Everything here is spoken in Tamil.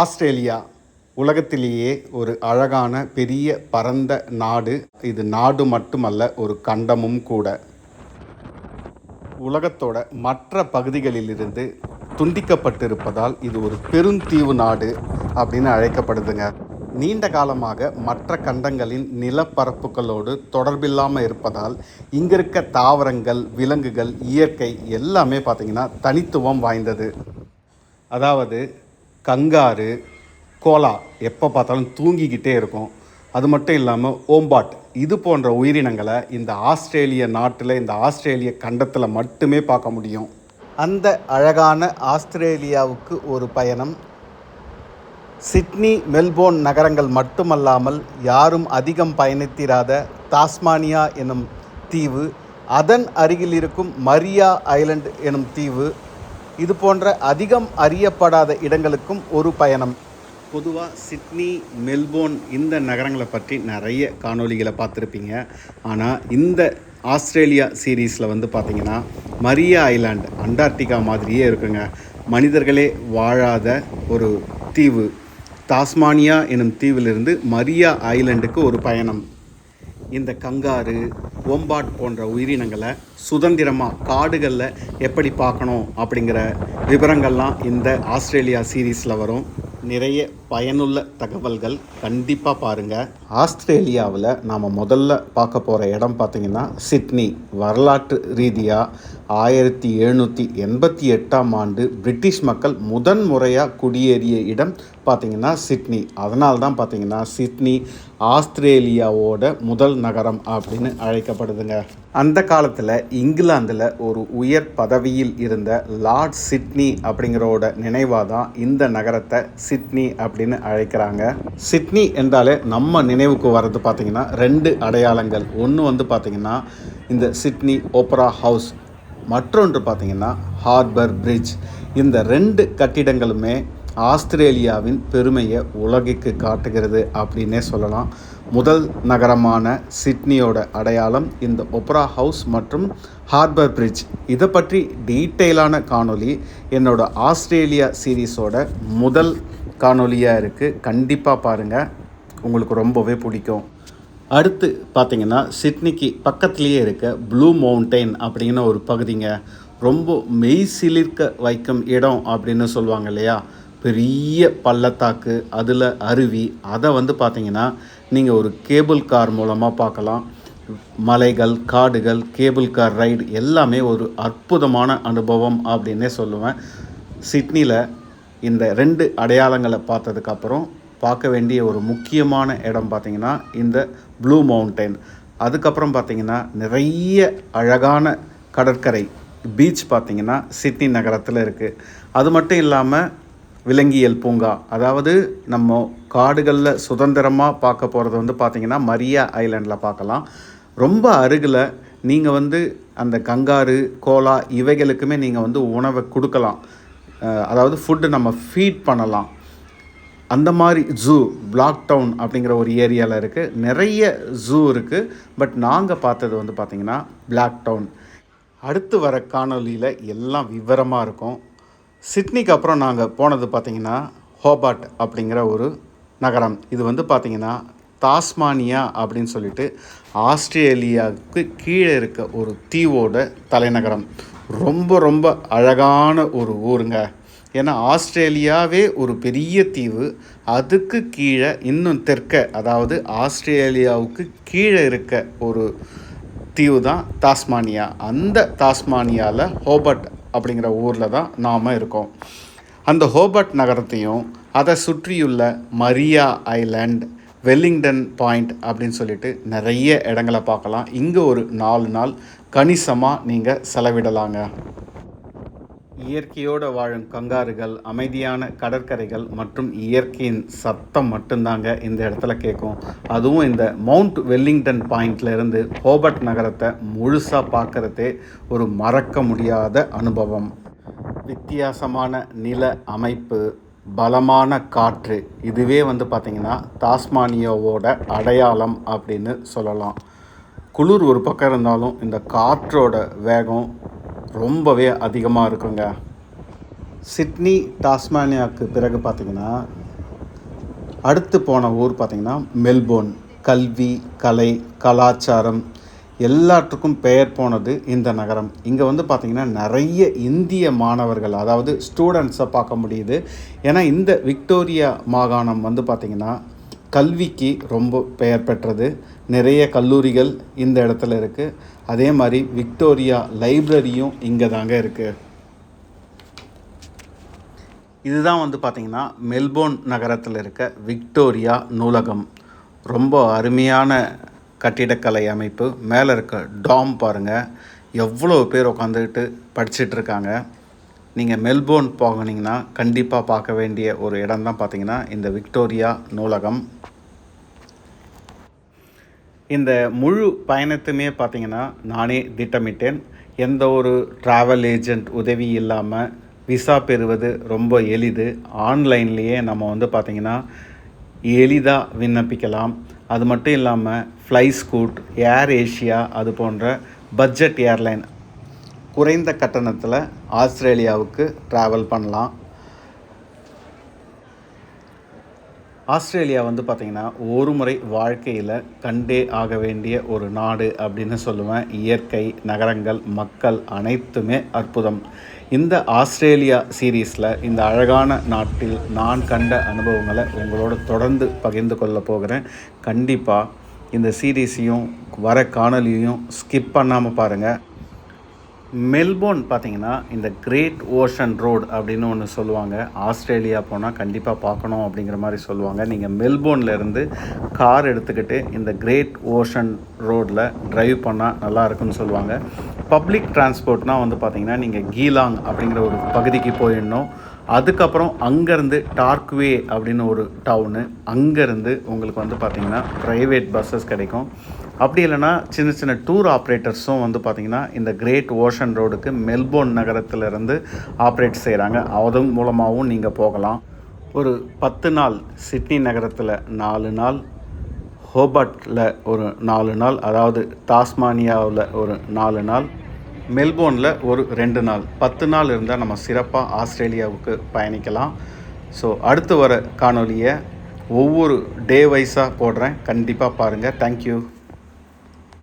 ஆஸ்திரேலியா உலகத்திலேயே ஒரு அழகான பெரிய பரந்த நாடு. இது நாடு மட்டுமல்ல ஒரு கண்டமும் கூட. உலகத்தோட மற்ற பகுதிகளிலிருந்து துண்டிக்கப்பட்டிருப்பதால் இது ஒரு பெருந்தீவு நாடு அப்படின்னு அழைக்கப்படுதுங்க. நீண்ட காலமாக மற்ற கண்டங்களின் நிலப்பரப்புகளோடு தொடர்பில்லாமல் இருப்பதால் இங்கே இருக்க தாவரங்கள் விலங்குகள் இயற்கை எல்லாமே பார்த்திங்கன்னா தனித்துவம் வாய்ந்தது. அதாவது கங்காரு கோலா எப்போ பார்த்தாலும் தூங்கிக்கிட்டே இருக்கும். அது மட்டும் இல்லாமல் ஓம்பாட் இது போன்ற உயிரினங்களை இந்த ஆஸ்திரேலிய நாட்டில் இந்த ஆஸ்திரேலிய கண்டத்தில் மட்டுமே பார்க்க முடியும். அந்த அழகான ஆஸ்திரேலியாவுக்கு ஒரு பயணம். சிட்னி மெல்போர்ன் நகரங்கள் மட்டுமல்லாமல் யாரும் அதிகம் பயணித்திராத தாஸ்மானியா எனும் தீவு அதன் அருகில் இருக்கும் மரியா ஐலண்ட் எனும் தீவு இது போன்ற அதிகம் அறியப்படாத இடங்களுக்கும் ஒரு பயணம். பொதுவாக சிட்னி மெல்போர்ன் இந்த நகரங்களை பற்றி நிறைய காணொளிகளை பார்த்துருப்பீங்க. ஆனால் இந்த ஆஸ்திரேலியா சீரீஸில் வந்து பார்த்திங்கன்னா மரியா ஐலாண்டு அண்டார்டிகா மாதிரியே இருக்குங்க. மனிதர்களே வாழாத ஒரு தீவு. தாஸ்மானியா எனும் தீவிலிருந்து மரியா ஐலண்டுக்கு ஒரு பயணம். இந்த கங்காரு ஒம்பாட் போன்ற உயிரினங்களை சுதந்திரமாக காடுகளில் எப்படி பார்க்கணும் அப்படிங்கிற விவரங்கள்லாம் இந்த ஆஸ்திரேலியா சீரீஸில் வரும். நிறைய பயனுள்ள தகவல்கள் கண்டிப்பாக பாருங்கள் ஆஸ்திரேலியாவில் நாம் முதல்ல பார்க்க போகிற இடம் பார்த்திங்கன்னா சிட்னி. வரலாற்று ரீதியாக ஆயிரத்தி எழுநூற்றி எண்பத்தி எட்டாம் ஆண்டு பிரிட்டிஷ் மக்கள் முதன் முறையாக குடியேறிய இடம் பார்த்திங்கன்னா சிட்னி. அதனால தான் பார்த்திங்கன்னா சிட்னி ஆஸ்திரேலியாவோட முதல் நகரம் அப்படின்னு அழைக்கப்படுதுங்க. அந்த காலத்தில் இங்கிலாந்தில் ஒரு உயர் பதவியில் இருந்த லார்ட் சிட்னி அப்படிங்கிறோட நினைவாக தான் இந்த நகரத்தை சிட்னி அப்படின்னு அழைக்கிறாங்க. சிட்னி என்றாலே நம்ம நினைவுக்கு வர்றது பார்த்திங்கன்னா ரெண்டு அடையாளங்கள். ஒன்று வந்து பார்த்திங்கன்னா இந்த சிட்னி ஓப்பரா ஹவுஸ் மற்றொன்று பார்த்திங்கன்னா ஹார்பர் பிரிட்ஜ். இந்த ரெண்டு கட்டிடங்களுமே ஆஸ்திரேலியாவின் பெருமையை உலகிற்கு காட்டுகிறது அப்படின்னே சொல்லலாம். முதல் நகரமான சிட்னியோட அடையாளம் இந்த ஒப்ரா ஹவுஸ் மற்றும் ஹார்பர் பிரிட்ஜ். இதை பற்றி டீட்டெயிலான காணொலி என்னோட ஆஸ்திரேலியா சீரீஸோட முதல் காணொலியாக இருக்குது கண்டிப்பாக பாருங்கள் உங்களுக்கு ரொம்பவே பிடிக்கும். அடுத்து பார்த்தீங்கன்னா சிட்னிக்கு பக்கத்துலேயே இருக்க ப்ளூ மவுண்டெயின் அப்படிங்கிற ஒரு பகுதிங்க. ரொம்ப மெய் சிலிர்க்க வைக்கும் இடம் அப்படின்னு சொல்லுவாங்க இல்லையா? பெரிய பள்ளத்தாக்கு அதில் அருவி அதை வந்து பார்த்தீங்கன்னா நீங்கள் ஒரு கேபிள் கார் மூலமாக பார்க்கலாம் மலைகள் காடுகள் கேபிள் கார் ரைடு எல்லாமே ஒரு அற்புதமான அனுபவம் அப்படின்னே சொல்லுவேன். சிட்னியில் இந்த ரெண்டு அடையாளங்களை பார்த்ததுக்கப்புறம் பார்க்க வேண்டிய ஒரு முக்கியமான இடம் பார்த்திங்கன்னா இந்த ப்ளூ மவுண்டைன் அதுக்கப்புறம் பார்த்திங்கன்னா நிறைய அழகான கடற்கரை பீச் பார்த்திங்கன்னா சிட்னி நகரத்தில் இருக்குது அது மட்டும் இல்லாமல் விலங்கியல் பூங்கா. அதாவது நம்ம காடுகளில் சுதந்திரமாக பார்க்க போகிறது வந்து பார்த்திங்கன்னா மரியா ஐலாண்டில் பார்க்கலாம். ரொம்ப அருகில் நீங்கள் வந்து அந்த கங்காரு கோலா இவைகளுக்குமே நீங்கள் வந்து உணவை கொடுக்கலாம். அதாவது ஃபுட்டு நம்ம ஃபீட் பண்ணலாம். அந்த மாதிரி ஜூ பிளாக் டவுன் அப்படிங்கிற ஒரு ஏரியாவில் இருக்குது நிறைய ஜூ இருக்குது பட் நாங்கள் பார்த்தது வந்து பார்த்திங்கன்னா பிளாக் டவுன் அடுத்து வர காணொலியில் எல்லாம் விவரமாக இருக்கும். சிட்னிக்கு அப்புறம் நாங்கள் போனது பார்த்திங்கன்னா ஹோபாட் அப்படிங்கிற ஒரு நகரம். இது வந்து பார்த்திங்கன்னா தாஸ்மானியா அப்படின்னு சொல்லிட்டு ஆஸ்திரேலியாவுக்கு கீழே இருக்க ஒரு தீவோட தலைநகரம். ரொம்ப ரொம்ப அழகான ஒரு ஊருங்க. ஏன்னா ஆஸ்திரேலியாவே ஒரு பெரிய தீவு. அதுக்கு கீழே இன்னும் தெற்க அதாவது ஆஸ்திரேலியாவுக்கு கீழே இருக்க ஒரு தீவு தான் தாஸ்மானியா. அந்த தாஸ்மானியாவில் ஹோபர்ட் அப்படிங்கிற ஊரில் தான் நாம் இருக்கோம். அந்த ஹோபர்ட் நகரத்தையும் அதை சுற்றியுள்ள மரியா ஐலாண்ட் வெல்லிங்டன் பாயிண்ட் அப்படின்னு சொல்லிட்டு நிறைய இடங்களை பார்க்கலாம். இங்கே ஒரு நாலு நாள் கணிசமாக நீங்கள் செலவிடலாங்க. இயற்கையோடு வாழும் கங்காருகள் அமைதியான கடற்கரைகள் மற்றும் இயற்கையின் சத்தம் மட்டும்தாங்க இந்த இடத்துல கேட்கும். அதுவும் இந்த மவுண்ட் வெல்லிங்டன் பாயிண்ட்லேருந்து ஹோபர்ட் நகரத்தை முழுசாக பார்க்குறதே ஒரு மறக்க முடியாத அனுபவம். வித்தியாசமான நில அமைப்பு பலமான காற்று. இதுவே வந்து பார்த்திங்கன்னா தாஸ்மானியாவோட அடையாளம் அப்படின்னு சொல்லலாம். குளிர் ஒரு பக்கம் இருந்தாலும் இந்த காற்றோட வேகம் ரொம்பவே அதிகமாக இருக்குங்க. சிட்னி டாஸ்மானியாவுக்கு பிறகு பார்த்திங்கன்னா அடுத்து போன ஊர் பார்த்திங்கன்னா மெல்போர்ன். கல்வி கலை கலாச்சாரம் எல்லாற்றுக்கும் பெயர் போனது இந்த நகரம். இங்கே வந்து பார்த்திங்கன்னா நிறைய இந்திய மாணவர்கள் அதாவது ஸ்டூடெண்ட்ஸை பார்க்க முடியுது. ஏன்னா இந்த விக்டோரியா மாகாணம் வந்து பார்த்திங்கன்னா கல்விக்கு ரொம்ப பெயர் பெற்றது. நிறைய கல்லூரிகள் இந்த இடத்துல இருக்குது அதே மாதிரி விக்டோரியா லைப்ரரியும் இங்கே தாங்க இருக்குது இதுதான் வந்து பார்த்திங்கன்னா மெல்போர்ன் நகரத்தில் இருக்க விக்டோரியா நூலகம். ரொம்ப அருமையான கட்டிடக்கலை அமைப்பு. மேலே இருக்க டாம் பாருங்கள் எவ்வளோ பேர் உட்காந்துக்கிட்டு படிச்சுட்டு இருக்காங்க. நீங்கள் மெல்போர்ன் போனீங்கன்னா கண்டிப்பாக பார்க்க வேண்டிய ஒரு இடம் தான் பார்த்தீங்கன்னா இந்த விக்டோரியா நூலகம். இந்த முழு பயணத்துமே பார்த்தீங்கன்னா நானே திட்டமிட்டேன். எந்த ஒரு ட்ராவல் ஏஜெண்ட் உதவி இல்லாமல் விசா பெறுவது ரொம்ப எளிது. ஆன்லைன்லேயே நம்ம வந்து பார்த்திங்கன்னா எளிதாக விண்ணப்பிக்கலாம். அது மட்டும் இல்லாமல் ஃப்ளை ஸ்கூட் ஏர் ஏஷியா அது போன்ற பட்ஜெட் ஏர்லைன் குறைந்த கட்டணத்தில் ஆஸ்திரேலியாவுக்கு ட்ராவல் பண்ணலாம். ஆஸ்திரேலியா வந்து பார்த்திங்கன்னா ஒரு முறை வாழ்க்கையில் கண்டே ஆக வேண்டிய ஒரு நாடு அப்படின்னு சொல்லுவேன். இயற்கை நகரங்கள் மக்கள் அனைத்துமே அற்புதம். இந்த ஆஸ்திரேலியா சீரீஸில் இந்த அழகான நாட்டில் நான் கண்ட அனுபவங்களை உங்களோட தொடர்ந்து பகிர்ந்து கொள்ள போகிறேன். கண்டிப்பாக இந்த சீரீஸையும் வர காணொலியையும் ஸ்கிப் பண்ணாமல் பாருங்கள் மெல்போர்ன் பார்த்தீங்கன்னா இந்த கிரேட் ஓஷன் ரோடு அப்படின்னு ஒன்று சொல்லுவாங்க. ஆஸ்திரேலியா போனால் கண்டிப்பாக பார்க்கணும் அப்படிங்கிற மாதிரி சொல்லுவாங்க. நீங்கள் மெல்போர்ன்லேருந்து கார் எடுத்துக்கிட்டு இந்த கிரேட் ஓஷன் ரோடில் ட்ரைவ் பண்ணால் நல்லா இருக்குன்னு சொல்லுவாங்க. பப்ளிக் டிரான்ஸ்போர்ட்னால் வந்து பார்த்தீங்கன்னா நீங்கள் கீலாங் அப்படிங்கிற ஒரு பகுதிக்கு போயிடணும். அதுக்கப்புறம் அங்கேருந்து டார்க்வே அப்படின்னு ஒரு டவுனு அங்கேருந்து உங்களுக்கு வந்து பார்த்திங்கன்னா ப்ரைவேட் பஸ்ஸஸ் கிடைக்கும். அப்படி இல்லைன்னா சின்ன சின்ன டூர் ஆப்ரேட்டர்ஸும் வந்து பார்த்திங்கன்னா இந்த கிரேட் ஓஷன் ரோடுக்கு மெல்போர்ன் நகரத்திலிருந்து ஆப்ரேட் செய்கிறாங்க அதன் மூலமாகவும் நீங்கள் போகலாம். ஒரு பத்து நாள் சிட்னி நகரத்தில் நாலு நாள் ஹோபர்ட்டில் ஒரு நாலு நாள் அதாவது டாஸ்மானியாவில் ஒரு நாலு நாள் மெல்போர்னில் ஒரு ரெண்டு நாள். பத்து நாள் இருந்தால் நம்ம சிறப்பாக ஆஸ்திரேலியாவுக்கு பயணிக்கலாம். ஸோ அடுத்து வர காணொலியை ஒவ்வொரு டே வைஸாக போடுறேன் கண்டிப்பாக பாருங்கள் தேங்க்யூ